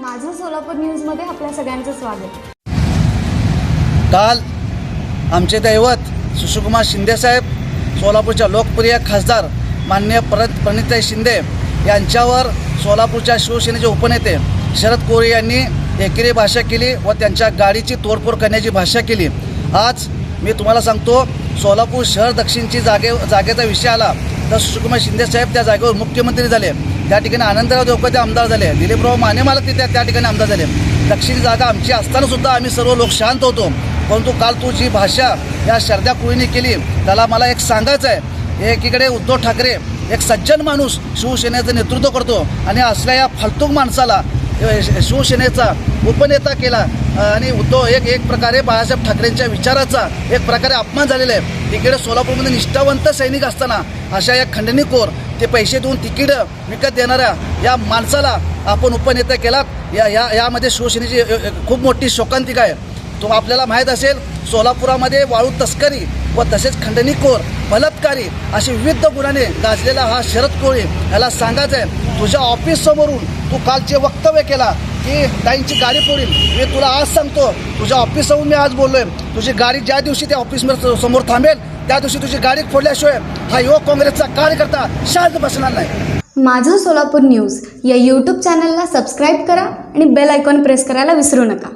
माझं सोलापूर न्यूजमध्ये आपल्या सगळ्यांचं स्वागत. काल आमचे दैवत सुशीलकुमार शिंदेसाहेब सोलापूरच्या लोकप्रिय खासदार मान्य परत प्रणिताई शिंदे यांच्यावर सोलापूरच्या शिवसेनेचे उपनेते शरद कोरे यांनी एकेरी भाषा केली व त्यांच्या गाडीची तोडफोड करण्याची भाषा केली. आज मी तुम्हाला सांगतो सोलापूर शहर दक्षिणची जागे जागेचा विषय आला तर सुशीलकुमार शिंदेसाहेब त्या जागेवर मुख्यमंत्री झाले. त्या ठिकाणी आनंदराव चौकाचे आमदार झाले. दिलीपराव माने मला तिथे त्या ठिकाणी आमदार झाले. दक्षिण जागा आमची असतानासुद्धा आम्ही सर्व लोक शांत होतो. परंतु काल तू जी भाषा या शरद्या कुळीने केली त्याला मला एक सांगायचं आहे एकीकडे उद्धव ठाकरे एक सज्जन माणूस शिवसेनेचं नेतृत्व करतो आणि असल्या या फालतूक माणसाला शिवसेनेचा उपनेता केला. आणि उद्धव एक एक प्रकारे बाळासाहेब ठाकरेंच्या विचाराचा एक प्रकारे अपमान झालेला आहे. तिकडे सोलापूरमध्ये निष्ठावंत सैनिक असताना अशा या खंडणीखोर ते पैसे देऊन तिकीट विकत देणाऱ्या या माणसाला आपण उपनेता केला या या यामध्ये शिवसेनेची खूप मोठी शोकांतिका आहे. तो आपल्याला माहीत असेल सोलापुरामध्ये वाळू तस्करी व तसेच खंडणीखोर बलात्कारी अशी विविध गुन्ह्याने गाजलेला हा शरद कोळी. याला सांगायचं आहे तुझ्या ऑफिससमोरून तू काल जे वक्तव्य केला की ताईंची गाडी फोडील मी तुला आज सांगतो तुझ्या ऑफिस मी आज बोललोय. तुझी गाडी ज्या दिवशी त्या ऑफिसमध्ये समोर थांबेल त्या दिवशी तुझी गाडी फोडल्याशिवाय हा युवक काँग्रेसचा कार्यकर्ता शांत बसणार नाही. माझं सोलापूर न्यूज या यूट्यूब चॅनलला सबस्क्राईब करा आणि बेल आयकॉन प्रेस करायला विसरू नका.